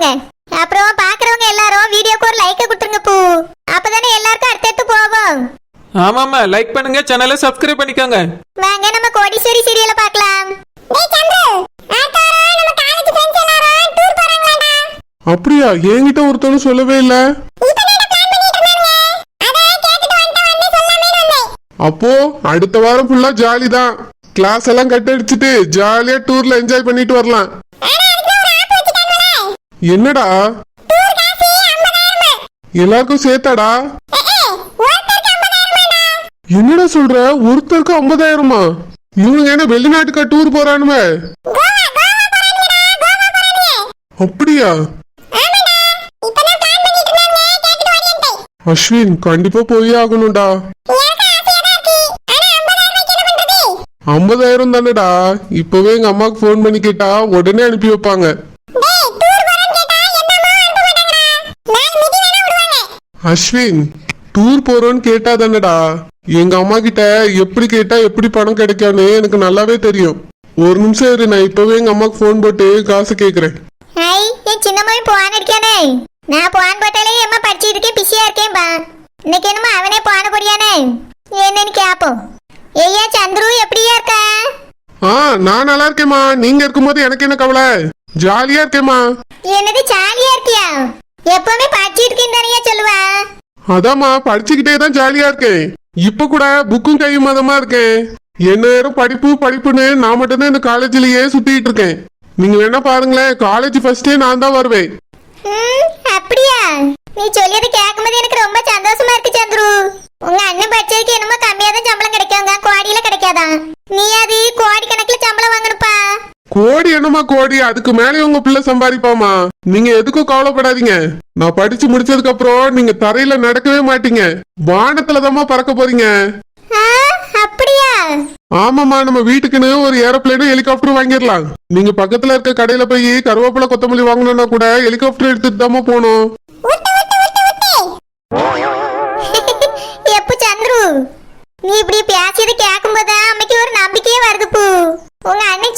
தாங்க அப்புறம் பாக்குறவங்க எல்லாரும் வீடியோக்கு ஒரு லைக்க கொடுத்துருங்க பூ. அப்பதானே எல்லாருக்கும் அடுத்தடுத்து போவோம் ஆமாம்மா லைக் பண்ணுங்க சேனலை சப்ஸ்கிரைப் பண்ணிக்கோங்க. வாங்க நம்ம கோடீஸ்வரி சீரியலை பார்க்கலாம். அப்படியா என்கிட்ட ஒருத்தனும் சொல்லவே இல்ல. அப்போ அடுத்த வாரம் ஃபுல்லா ஜாலி தான். கிளாஸ் எல்லாம் கட் அடிச்சுட்டு ஜாலியா டூர்ல என்ஜாய் பண்ணிட்டு வரலாம். என்னடா? எல்லாருக்கும் சேர்த்தாடா? என்னடா சொல்ற? ஒருத்தருக்கு ஐம்பதாயிரமா? இவங்க என்ன வெளிநாட்டுக்கா டூர் போறானுமே அப்படியா? அஸ்வின் கண்டிப்பா போயே ஆகணும்டா. ஐம்பதாயிரம் தானடா. இப்பவே எங்க அம்மாக்கு ஃபோன் பண்ணி கேட்டா உடனே அனுப்பி வைப்பாங்க. அஸ்வின் டூர் போறோன்னு கேட்டா தானேடா? எங்க அம்மா கிட்ட எப்படி கேட்டா எப்படி பணம் கிடைக்கும்னு எனக்கு நல்லாவே தெரியும். ஒரு நிமிஷம் இரு நான் இப்பவே எங்க அம்மாக்கு ஃபோன் போட்டு காசு கேக்குறேன். ஐ என் சின்ன மொழி போன் அடிக்கானே நான் போன் போட்டாலே அம்மா படிச்சுட்டு இருக்கேன் பிஸியா இருக்கேன் பா. இன்னைக்கு என்னமோ அவனே போன பொடியானே என்னன்னு கேப்போம். ஐயா சந்துரு எப்படியா இருக்க? ஆ நான் நல்லா இருக்கேம்மா. நீங்க இருக்கும்போது எனக்கு என்ன கவலை? ஜாலியா இருக்கேம்மா. என்னது ஜாலியா இருக்கியா? எப்பவுமே படிச்சுட்டு தானே சொல்லுவா? அதாம்மா படிச்சுக்கிட்டே தான் ஜாலியா இருக்கேன். இப்ப கூட புக்கும் கையும் மதமா இருக்கேன். என்ன நேரம் படிப்பு படிப்புன்னு நான் மட்டும்தான் இந்த காலேஜ்லயே சுத்திட்டு இருக்கேன். நீங்க வேணா பாருங்களேன் காலேஜ் ஃபர்ஸ்டே நான் தான் வருவேன். அப்படியா? நீ சொல்லியது கேட்கும்போது எனக்கு ரொம்ப சந்தோஷமா இருக்கு சந்துரு. உங்க அண்ணன் படிச்சதுக்கு என்னமோ கம்மியா தான் சம்பளம் கிடைக்குங்க கோடியில கிடைக்காதான் நீ அது கோடி கணக்குல சம்பளம் வாங்கணுப்பா கோடி என்னமா கோடி? அதுக்கு மேலே உங்க பிள்ளை சம்பாதிப்பாமா நீங்க எதுக்கும் கவலைப்படாதீங்க. நான் படிச்சு முடிச்சதுக்கு அப்புறம் நீங்க தரையில நடக்கவே மாட்டீங்க. வானத்துல பறக்க போறீங்க. அப்படியா? ஆமாமா நம்ம வீட்டுக்குன்னு ஒரு ஏரோப்ளேனும் ஹெலிகாப்டரும் வாங்கிடலாம். நீங்க பக்கத்துல இருக்க கடையில போய் கருவேப்பிலை கொத்தமல்லி வாங்கணும்னா கூட ஹெலிகாப்டர் எடுத்துட்டு தாமா போகணும். எப்ப சந்துரு? நீ இப்படி பேசியது கேட்கும்போது அம்மைக்கு ஒரு நம்பிக்கையே வருது பூ.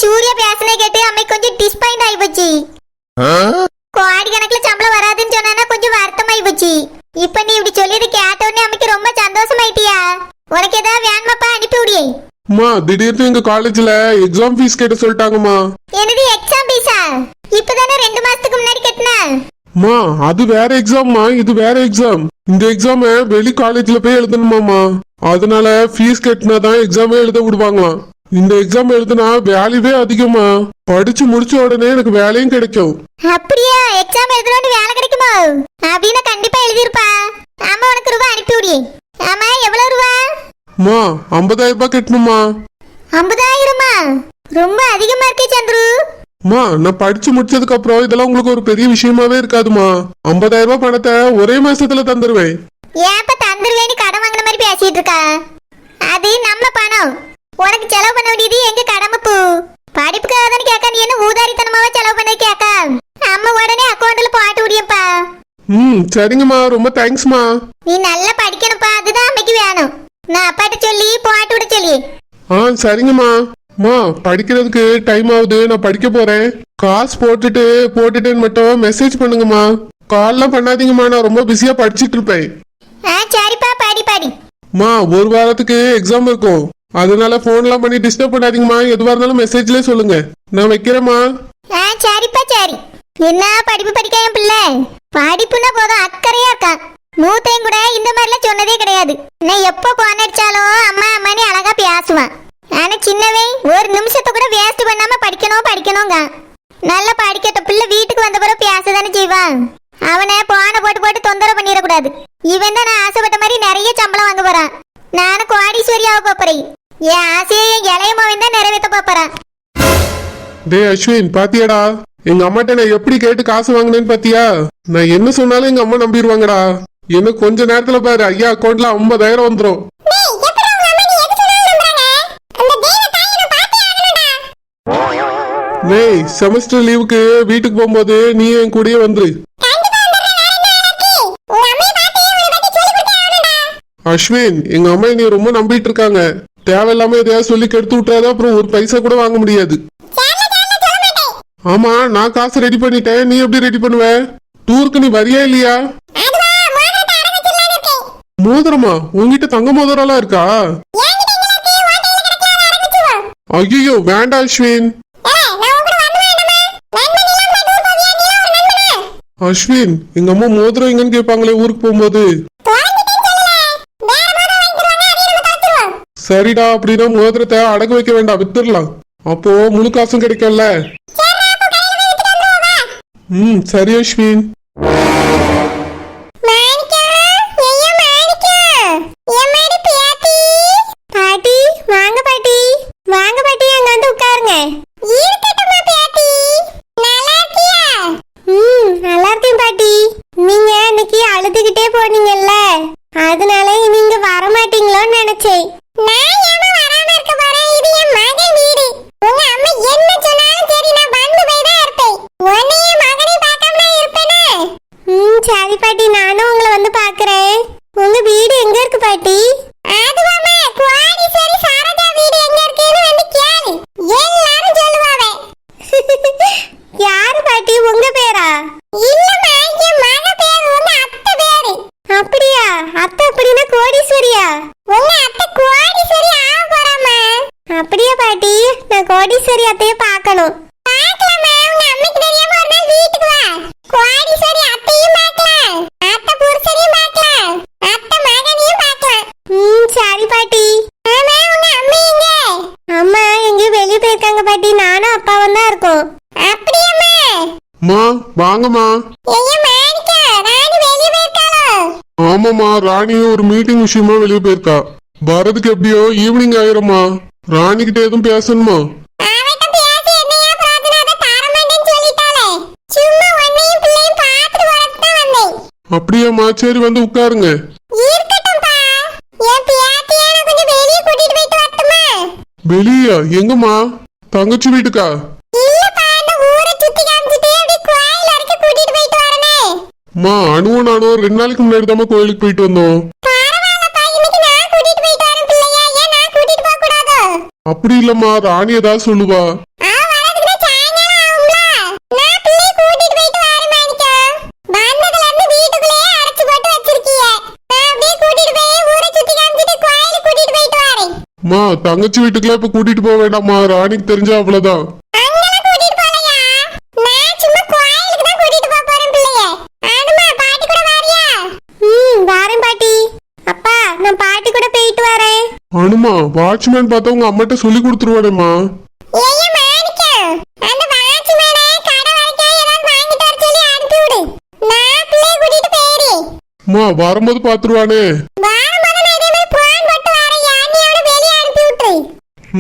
சூர்யா பேசினே கேட்டு அம்மைக்கு கொஞ்சம் டிஸ்பாயிண்ட் ஆகி போச்சு. கோடி கணக்குல சம்பளம் வராதுன்னு சொன்னா கொஞ்சம் வருத்தமாயி போச்சு. இப்ப நீ இப்படி சொல்லியது கேட்ட உடனே அம்மைக்கு ரொம்ப சந்தோஷமாயிட்டியா? உனக்கு ஏதாவது வேணுமாப்பா அனுப்பி விடியே அம்மா திடீர்னு எங்க காலேஜ்ல எக்ஸாம் ஃபீஸ் கேட்ட சொல்லிட்டாங்கம்மா. என்னது எக்ஸாம் பீஸா இப்பதானே ரெண்டு மாசத்துக்கு முன்னாடி கட்டின? அம்மா அது வேற எக்ஸாம்மா இது வேற எக்ஸாம் இந்த எக்ஸாம வெளி காலேஜ்ல போய் எழுதணுமாமா அதனால ஃபீஸ் கட்டினா தான் எக்ஸாமே எழுத விடுவாங்களாம். இந்த எக்ஸாம் எழுதுனா வேல்யூவே அதிகமா. படிச்சு முடிச்ச உடனே எனக்கு வேலையும் கிடைக்கும். அப்படியா? எக்ஸாம் எழுதுறோன்னு வேலை கிடைக்குமா? அப்படின்னு கண்டிப்பா எழுதிருப்பா ஆமா உனக்கு ரூபா அனுப்பி விடியே ஆமா எவ்வளவு ரூபா? அம்மா ஐம்பதாயிரம் ரூபாய் கட்டணுமா? ஐம்பதாயிரமா? ரொம்ப அதிகமா இருக்கே சந்துரு. அம்மா நான் படிச்சு முடிச்சதுக்கு அப்புறம் இதெல்லாம் உங்களுக்கு ஒரு பெரிய விஷயமாவே இருக்காதுமா. ஐம்பதாயிரம் ரூபாய் பணத்தை ஒரே மாசத்துல தந்துருவேன். ஏன்ப்ப தந்துருவேன்னு கடன் வாங்கின மாதிரி பேசிட்டு இருக்கா? அது நம்ம பணம். வேண்டியது எங்க கடமை பூ? படிப்புக்காக கேட்க நீ என்ன ஊதாரித்தனமாவா செலவு பண்ண கேட்க அம்மா உடனே அக்கௌண்ட்ல போட்டு விடியப்பா ம் சரிங்கம்மா. ரொம்ப தேங்க்ஸ்மா நீ நல்லா படிக்கணும்ப்பா. அதுதான் அம்மைக்கு வேணும். நான் அப்பாட்ட சொல்லி போட்டு விட சொல்லி. ஆ சரிங்கம்மா. அம்மா படிக்கிறதுக்கு டைம் ஆகுது. நான் படிக்க போறேன். காசு போட்டுட்டு போட்டுட்டேன்னு மட்டும் மெசேஜ் பண்ணுங்கம்மா. கால்லாம் பண்ணாதீங்கம்மா. நான் ரொம்ப பிஸியா படிச்சிட்டு இருப்பேன். ஆ சரிப்பா. படி படி. அம்மா ஒரு வாரத்துக்கு எக்ஸாம் இருக்கும். அதனால போன்லாம் பண்ணி டிஸ்டர்ப் பண்ணாதீங்கம்மா. எதுவாக இருந்தாலும் மெசேஜ்ல சொல்லுங்க. நான் வைக்கிறேம்மா. ஆ சரிப்பா சரி. என்ன படிப்பு படிக்க என் பிள்ளை? படிப்புன்னா போதும் அக்கறையா இருக்கா? மூத்தையும் கூட இந்த மாதிரிலாம் சொன்னதே கிடையாது. நான் எப்போ போன் அடிச்சாலும் அம்மா அம்மானே அழகா பேசுவான் ஆனா சின்னவை ஒரு நிமிஷத்தை கூட வேஸ்ட் பண்ணாம படிக்கணும் படிக்கணுங்க நல்லா படிக்கட்டும் பிள்ளை வீட்டுக்கு வந்த பிறகு பேசதானே செய்வான் அவனை போன போட்டு போட்டு தொந்தரவு பண்ணிடக்கூடாது. இவன் தான் நான் ஆசைப்பட்ட மாதிரி நிறைய சம்பளம் வாங்க போறான். நானும் கோடீஸ்வரி ஆக போறேன் என் ஆசையை என் இளைய மகன் தான் நிறைவேற்ற போறேன் டேய் அஸ்வின் பாத்தியாடா? எங்க அம்மாட்ட நான் எப்படி கேட்டு காசு வாங்கினேன்னு பாத்தியா? நான் என்ன சொன்னாலும் எங்க அம்மா நம்பிடுவாங்கடா. என்ன கொஞ்ச நேரத்துல பாரு ஐயா அக்கௌண்ட்ல ஐம்பதாயிரம் வந்துரும். டேய் செமஸ்டர் லீவுக்கு வீட்டுக்கு போகும்போது நீ என் கூடயே வந்துரு. அஸ்வின் எங்க அம்மா நீ ரொம்ப நம்பிட்டு இருக்காங்க. தேவையில்லாம எதையாவது சொல்லி கெடுத்து விட்டாத அப்புறம் ஒரு பைசா கூட வாங்க முடியாது. ஆமா நான் காசு ரெடி பண்ணிட்டேன். நீ எப்படி ரெடி பண்ணுவ? டூருக்கு நீ வரியா இல்லையா? மோதிரமா? உன்கிட்ட தங்க மோதிரம்லாம் இருக்கா? ஐயோ வேண்டாம் அஸ்வின். அஸ்வின் எங்க அம்மா மோதிரம் எங்கன்னு கேட்பாங்களே ஊருக்கு போகும்போது. சரிடா அப்படின்னா மோதிரத்தை அடகு வைக்க வேண்டாம் வித்துடலாம். அப்போ முழு காசும் கிடைக்கல ம் சரி அஸ்வின். போனீங்க வாங்க பாட்டி வாங்க பாட்டி அங்க வந்து உட்காருங்க இருக்கட்டுமா பாட்டி நல்லா இருக்கியா ம் நல்லா இருக்கேன் பாட்டி நீங்க இன்னைக்கு அழுதுகிட்டே போனீங்கல்ல அதனால நீங்க வர மாட்டீங்களோன்னு நினைச்சேன் நான் ஏமா வராம இருக்க போறேன் இது என் மகன் வீடு உங்க அம்மா என்ன சொன்னாலும் சரி நான் வந்து போய் தான் இருப்பேன் உன்னைய மகனை பார்க்காம நான் இருப்பேனே ம் சரி பாட்டி நானும் உங்களை வந்து பார்க்கறேன் உங்க வீடு எங்க இருக்கு பாட்டி அதுவாமே குவாடிசரி சாரதா வீடு எங்க இருக்குன்னு வந்து கேளு எல்லாரும் சொல்லுவாவே யாரு பாட்டி உங்க பேரா இல்லம்மா என் மக பேர் உங்க அத்தை பேரு அப்படியா அத்தை அப்படின்னா கோடீஸ்வரியா உங்க அத்தை கோடீஸ்வரி ஆக போறாமா அப்படியா பாட்டி நான் கோடீஸ்வரி அத்தைய பார்க்கணும் பார்க்கலாமா உங்க அம்மைக்கு தெரியாம ஒரு நாள் வீட்டுக்கு வா கோடீஸ்வரி அத்தையும் பார்க்கலாம் அத்தை புருஷனையும் பார்க்கலாம் அத்தை மகனையும் பார்க்கலாம் ம் சரி பாட்டி ஆமா உங்க அம்மா எங்க அம்மா எங்கேயும் வெளியே போயிருக்காங்க பாட்டி நானும் அப்பாவும் தான் இருக்கோம் அப்படியாம்மா மா வாங்கம்மா ஐயா மாணிக்கா ராணி வெளியே போயிருக்காளோ ஆமாம்மா ராணியும் ஒரு மீட்டிங் விஷயமா வெளியே போயிருக்கா. வரதுக்கு எப்படியோ ஈவினிங் ஆயிரும்மா. ராணி கிட்ட எதுவும் பேசணுமா? அப்படியாம்மா சரி வந்து உட்காருங்க. வெளியா? எங்கம்மா? தங்கச்சி வீட்டுக்கா? மா அணுவும் நானும் ரெண்டு நாளைக்கு முன்னாடி தான் கோயிலுக்கு போயிட்டு வந்தோம். அப்படி இல்லம்மா ராணி ஏதாவது சொல்லுவா. மா தங்கச்சி வீட்டுக்குலாம் இப்ப கூட்டிட்டு போக வேண்டாம்மா ராணிக்கு தெரிஞ்சா அவ்வளவுதான் அங்கெல்லாம் கூட்டிட்டு போலையா நான் சும்மா கோயிலுக்கு தான் கூட்டிட்டு போக போறேன் பிள்ளைய ஆடுமா பாட்டி கூட வாரியா ம் வரேன் பாட்டி அப்பா நான் பாட்டி கூட போயிட்டு வரேன் அனுமா வாட்ச்மேன் பார்த்தா உங்க அம்மாட்ட சொல்லி கொடுத்துருவானேம்மா. ஏய்யா மாணிக்கா அந்த வாட்ச்மேனை கடை வரைக்கும் ஏதாவது வாங்கிட்டு வர சொல்லி அனுப்பி விடு. நான் பிள்ளைய கூட்டிட்டு போயிறேன் அம்மா வரும்போது பாத்துருவானே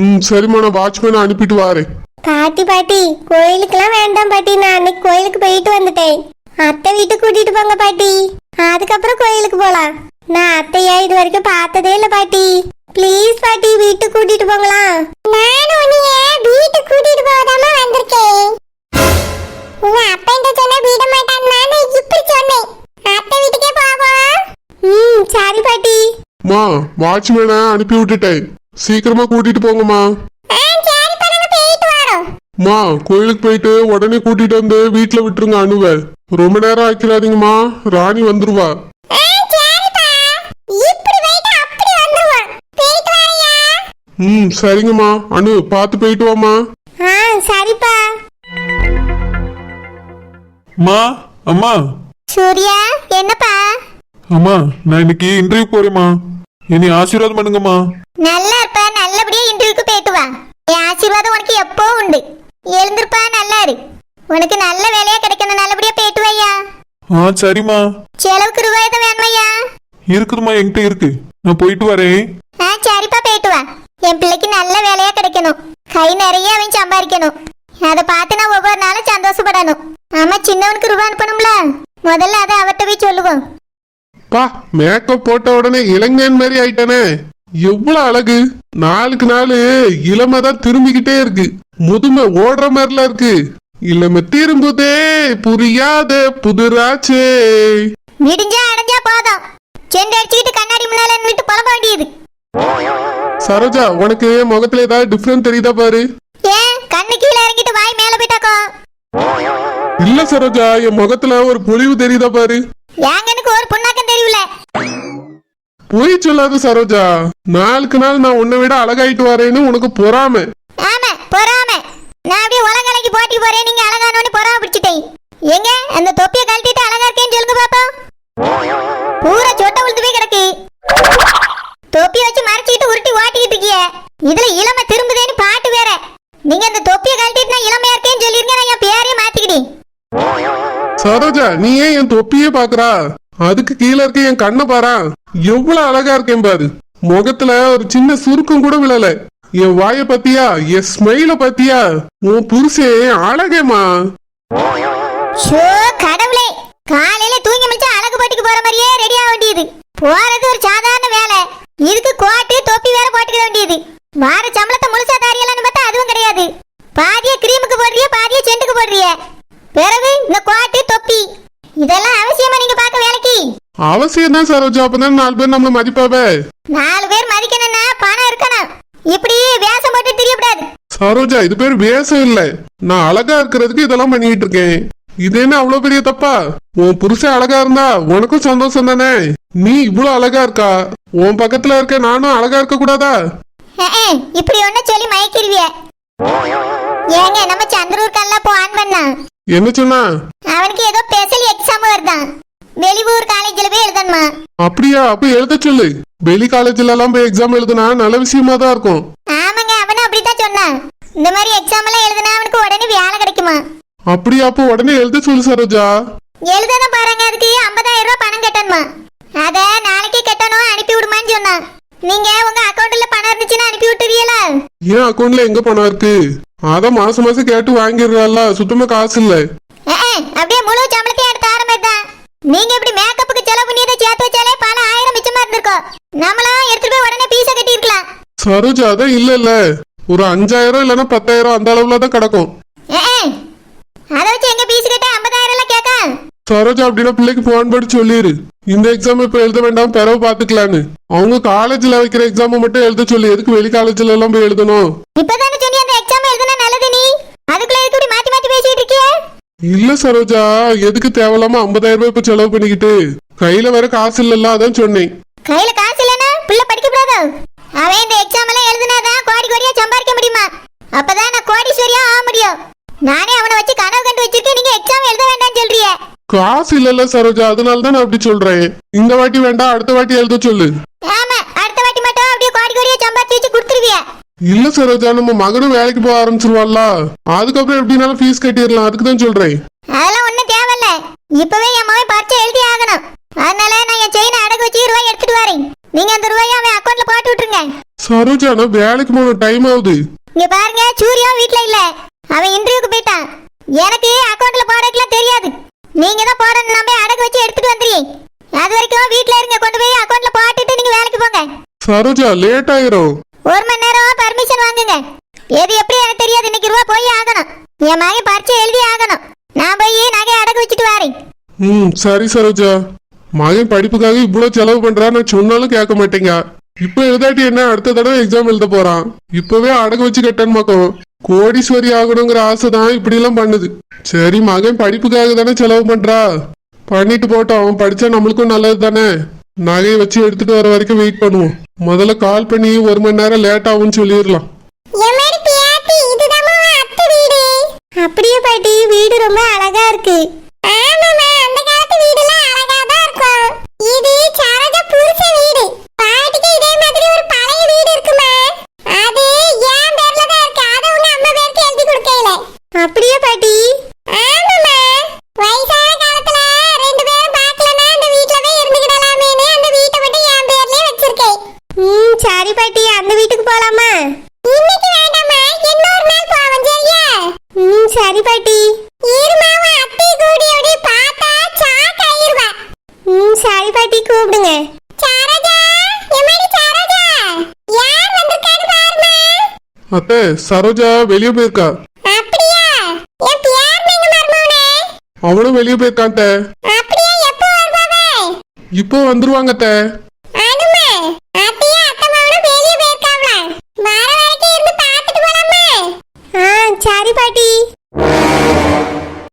ம் சரிம்மா நான் வாட்ச்மேனை அனுப்பிட்டு வாரேன். பாட்டி பாட்டி கோயிலுக்குலாம் வேண்டாம் பாட்டி. நான் அன்னைக்கு கோயிலுக்கு போயிட்டு வந்துட்டேன். அத்தை வீட்டுக்கு கூட்டிட்டு போங்க பாட்டி. அதுக்கப்புறம் கோயிலுக்கு போலாம். நான் அத்தையா இது வரைக்கும் பார்த்ததே இல்ல பாட்டி. ப்ளீஸ் பாட்டி வீட்டுக்கு கூட்டிட்டு போங்களாம் நானும் உன்னைய வீட்டுக்கு கூட்டிட்டு போகாம வந்திருக்கேன். உங்க அப்பா என்ன சொன்னா விட மாட்டான்னு நான் இப்படி சொன்னேன். அத்தை வீட்டுக்கே போவோம் ம் சரி பாட்டி. மா வாட்ச்மேனை அனுப்பி விட்டுட்டேன். சீக்கிரமா கூட்டிட்டு போங்கம்மா. ஆ சரி பண்ணாங்க போயிட்டு வரோம். மா கோயிலுக்கு போயிட்டு உடனே கூட்டிட்டு வந்து வீட்டுல விட்டுருங்க அணுவ ரொம்ப நேரம் ஆக்கிறாதீங்கம்மா ராணி வந்துருவா. ம் சரிங்கம்மா. அனு பார்த்து போயிட்டு வாம்மா. ஆ சரிப்பா. அம்மா அம்மா. சூர்யா என்னப்பா? அம்மா நான் இன்னைக்கு இன்டர்வியூ போறேம்மா. என்னை ஆசீர்வாதம் பண்ணுங்கம்மா. நல்லா இருப்பா நல்லபடியா இன்டர்வியூக்கு போயிட்டு வா. என் ஆசீர்வாதம் உனக்கு எப்போ உண்டு? எழுந்திருப்பா நல்லா இரு உனக்கு நல்ல வேலையா கிடைக்கணும் நல்லபடியா போயிட்டு வாயா ஆ சரிம்மா. செலவுக்கு ரூபாய் தான் வேணுமையா இருக்குதும்மா என்கிட்ட இருக்கு. நான் போயிட்டு வரேன். ஆ சரிப்பா போயிட்டு வா. என் பிள்ளைக்கு நல்ல வேலையா கிடைக்கணும். கை நிறைய அவன் சம்பாதிக்கணும். அதை பார்த்து நான் ஒவ்வொரு நாளும் சந்தோஷப்படணும். ஆமா சின்னவனுக்கு ரூபாய் அனுப்பணும்ல? முதல்ல அதை அவர்கிட்ட போய் சொல்லுவோம். பா மேக்கப் போட்ட உடனே இளைஞன் மாதிரி ஆயிட்டானே. எவ்வளவு அழகு. நாளுக்கு நாள் இளமை தான் திரும்பிக்கிட்டே இருக்கு. முதுமை ஓடுற மாதிரிலாம் இருக்கு. இளமை திரும்புதே புரியாத புதுராச்சே. விடிஞ்சா அடைஞ்சா போதும். செண்டு அடிச்சுக்கிட்டு கண்ணாடி முன்னால நின்னுட்டு புலம்ப வேண்டியது. சரோஜா உனக்கு முகத்துல ஏதாவது டிஃப்ரெண்ட் தெரியுதா பாரு. ஏன்? கண்ணு கீழே இறங்கிட்டு வாய் மேல போயிட்டாக்கோ இல்ல சரோஜா என் முகத்துல ஒரு பொலிவு தெரியுதா பாரு. என் எனக்கு ஒரு புண்ணாக்கம் தெரியல. பொய் சொல்லாத சரோஜா. நாளுக்கு நாள் நான் உன்னை விட அழகாயிட்டு வரேன்னு உனக்கு பொறாம. ஆமா பொறாம. நான் அப்படியே உலகலைக்கு போட்டி போறேன் நீங்க அழகானோன்னு பொறாம பிடிச்சிட்டேன். எங்க அந்த தொப்பியை கழட்டிட்டு அழகா இருக்கேன்னு சொல்லுங்க பாப்போம். பூரா சொட்டை இதுல இளமை திரும்புதேன்னு பாட்டு வேற. நீங்க அந்த தொப்பியை கழட்டிட்டு நான் இளமையா இருக்கேன்னு சொல்லிருங்க நான் என் பேரையே மாத்திக்கிட்டேன் சரோஜா நீ ஏன் என் தொப்பியே பாக்குறா? அதுக்கு கீழே இருக்க என் கண்ணை பாரா? எவ்வளவு அழகா இருக்கேன் பாரு. முகத்துல ஒரு சின்ன சுருக்கம் கூட விழல. என் வாய பத்தியா? என் ஸ்மைல பத்தியா? உன் புருஷே அழகேமா ஷோ கடவுளே. காலையில தூங்கி முடிச்சா அழகு போட்டிக்கு போற மாதிரியே ரெடி ஆக வேண்டியது. போறது ஒரு சாதாரண வேலை. இதுக்கு கோட்டு தொப்பி வேற போட்டுக்க வேண்டியது. வார சம்பளத்தை முழுசா தாரியலான்னு பார்த்தா அதுவும் கிடையாது. பாதிய கிரீமுக்கு போடுறிய பாதிய செண்டுக்கு போடுறிய. பிறகு இந்த கோட்டு தொப்பி இதெல்லாம் அவசியமா நீங்க பார்க்க வேலைக்கு? அவசியம் தான் சரோஜா அப்பதான் நாலு பேர் நம்மள மதிப்பாவே. நாலு பேர் மதிக்கணும்னா பணம் இருக்கணும். இப்படி வேஷம் போட்டு தெரியக்கூடாது. சரோஜா இது பேர் வேஷம் இல்ல. நான் அழகா இருக்கிறதுக்கு இதெல்லாம் பண்ணிட்டு இருக்கேன். இது என்ன அவ்வளவு பெரிய தப்பா? உன் புருஷன் அழகா இருந்தா உனக்கும் சந்தோஷம் தானே? நீ இவ்வளவு அழகா இருக்கா? உன் பக்கத்துல இருக்க நானும் அழகா இருக்க கூடாதா இப்படி ஒண்ணு சொல்லி மயக்கிருவிய ஏங்க நம்ம சந்திரூர்கல்ல போ ஆன் பண்ணா என்ன சொன்னா? அவனுக்கு ஏதோ ஸ்பெஷல் எக்ஸாம் வருதான் வெளியூர் காலேஜில் போய் எழுதணுமா? அப்படியா அப்ப எழுத சொல்லு. வெளி காலேஜ்ல எல்லாம் போய் எக்ஸாம் எழுதுனா நல்ல விஷயமா தான் இருக்கும். ஆமாங்க அவனும் அப்படித்தான் சொன்னான். இந்த மாதிரி எக்ஸாம் எல்லாம் எழுதுனா அவனுக்கு உடனே வேலை கிடைக்குமா? அப்படியா அப்போ உடனே எழுத சொல்லு சரோஜா. எழுதணும் பாருங்க அதுக்கு ஐம்பதாயிரம் ரூபாய் பணம் கட்டணுமா? அத நாளைக்கு கட்டணும் அனுப்பி விடுமான்னு சொன்னான். நீங்க உங்க அக்கௌண்ட்ல பணம் இருந்துச்சுன்னா அனுப்பி விட்டுறீங்களா? ஏன் அக்கௌண்ட்ல எங்க பணம் இருக்கு? அதான் மாசம் மாசம் கேட்டு வாங்கிடுறால சுத்தமா காசு இல்ல. அப்படியே முழு சம்பளத்தையும் எடுத்து ஆரம்பிதான் நீங்க இப்படி மேக்கப்புக்கு செலவு பண்ணியதை சேர்த்து வச்சாலே பல ஆயிரம் மிச்சமா இருந்திருக்கும். நம்மளும் எடுத்துட்டு போய் உடனே பீஸை கட்டி இருக்கலாம் சரோஜா அதான் இல்ல இல்ல ஒரு அஞ்சாயிரம் இல்லைன்னா பத்தாயிரம் அந்த அளவுல தான் கிடக்கும். அதை வச்சு எங்க பீஸ் கட்ட ஐம்பதாயிரம் எல்லாம் கேட்க சரோஜா அப்படின்னா பிள்ளைக்கு போன் பண்ணி சொல்லிரு. இந்த எக்ஸாம் இப்ப எழுத வேண்டாம் பிறகு பாத்துக்கலான்னு. அவங்க காலேஜ்ல வைக்கிற எக்ஸாம் மட்டும் எழுத சொல்லி. எதுக்கு வெளி காலேஜ்ல எல்லாம் போய் எழுதணும்? இப்பதானே சொன்னி அந்த எக்ஸாம் எழுதுனா நல்லது நீ? அதுக்குள்ள இப்படி மாத்தி மாத்தி பேசிட்டு இருக்கிய? இல்ல சரோஜா எதுக்கு தேவையில்லாம ஐம்பதாயிரம் ரூபாய் இப்ப செலவு பண்ணிக்கிட்டு? கையில வேற காசு இல்லல்ல அதான் சொன்னேன். கையில காசு இல்லைன்னா பிள்ளை படிக்க கூடாதோ அவன் இந்த எக்ஸாம் எல்லாம் எழுதுனாதான் கோடி கோடியா சம்பாதிக்க முடியுமா? அப்பதான் நான் கோடீஸ்வரியா ஆக முடியும். நானே அவனை வச்சு கனவு கண்டு வச்சிருக்கேன். நீங்க எக்ஸாம் எழுத காசு இல்லல்ல சரோஜா அதனால தான் நான் அப்படி சொல்றேன். இந்த வாட்டி வேண்டாம் அடுத்த வாட்டி எழுத சொல்லு. ஆமா அடுத்த வாட்டி மட்டும் அப்படியே கோடி கோடியா சம்பாதிச்சு வச்சு கொடுத்துருவிய? இல்ல சரோஜா நம்ம மகனும் வேலைக்கு போக ஆரம்பிச்சிருவாள்ல அதுக்கப்புறம் எப்படினாலும் ஃபீஸ் கட்டிடலாம் அதுக்கு தான் சொல்றேன். அதெல்லாம் ஒண்ணும் தேவையில்ல. இப்பவே என் மகன் பரிச்சை எழுதி ஆகணும். அதனால நான் என் செயினை அடகு வச்சு ரூபாய் எடுத்துட்டு வரேன். நீங்க அந்த ரூபாயை அவன் அக்கௌண்ட்ல போட்டு விட்டுருங்க. சரோஜா நான் வேலைக்கு போன டைம் ஆகுது. இங்க பாருங்க சூர்யா வீட்ல இல்ல. அவன் இன்டர்வியூக்கு போயிட்டான். எனக்கு அக்கௌண்ட்ல போடக்கலாம் தெரியாது. நீங்க தான் போடணும் போய் அடகு வச்சு எடுத்துட்டு வந்துறீங்க அது வரைக்கும் வீட்ல இருங்க கொண்டு போய் அக்கௌண்ட்ல போட்டுட்டு நீங்க வேலைக்கு போங்க. சரோஜா லேட் ஆயிரும். ஒரு மணி நேரம் பர்மிஷன் வாங்குங்க. எது எப்படி எனக்கு தெரியாது இன்னைக்கு ரூபா போய் ஆகணும். என் மகன் பரிச்சை எழுதி ஆகணும். நான் போய் நகை அடகு வச்சுட்டு வரேன். ம் சரி சரோஜா. மகன் படிப்புக்காக இவ்வளவு செலவு பண்றா நான் சொன்னாலும் கேட்க மாட்டேங்க. இப்ப எழுதாட்டி என்ன? அடுத்த தடவை எக்ஸாம் எழுத போறான். இப்பவே அடகு வச்சு கட்டன் மக்கம் கோடீஸ்வரி ஆகணுங்கிற ஆசை தான் இப்படி எல்லாம் பண்ணுது. சரி மகன் படிப்புக்காக தானே செலவு பண்றா? பண்ணிட்டு போட்டோம். அவன் படிச்சா நம்மளுக்கும் நல்லது தானே? நகையை வச்சு எடுத்துட்டு வர வரைக்கும் வெயிட் பண்ணுவோம். முதல்ல கால் பண்ணி ஒரு மணி நேரம் லேட் ஆகும்னு சொல்லிடலாம். அப்படியே பாட்டி வீடு ரொம்ப அழகா இருக்கு. சாரி பாட்டி கூப்பிடுங்க. அத்தை சரோஜா வெளியே போயிருக்கா. அவனும் வெளியே போயிருக்கான் இப்போ வந்துருவாங்க அத்தை. சரி பாட்டி.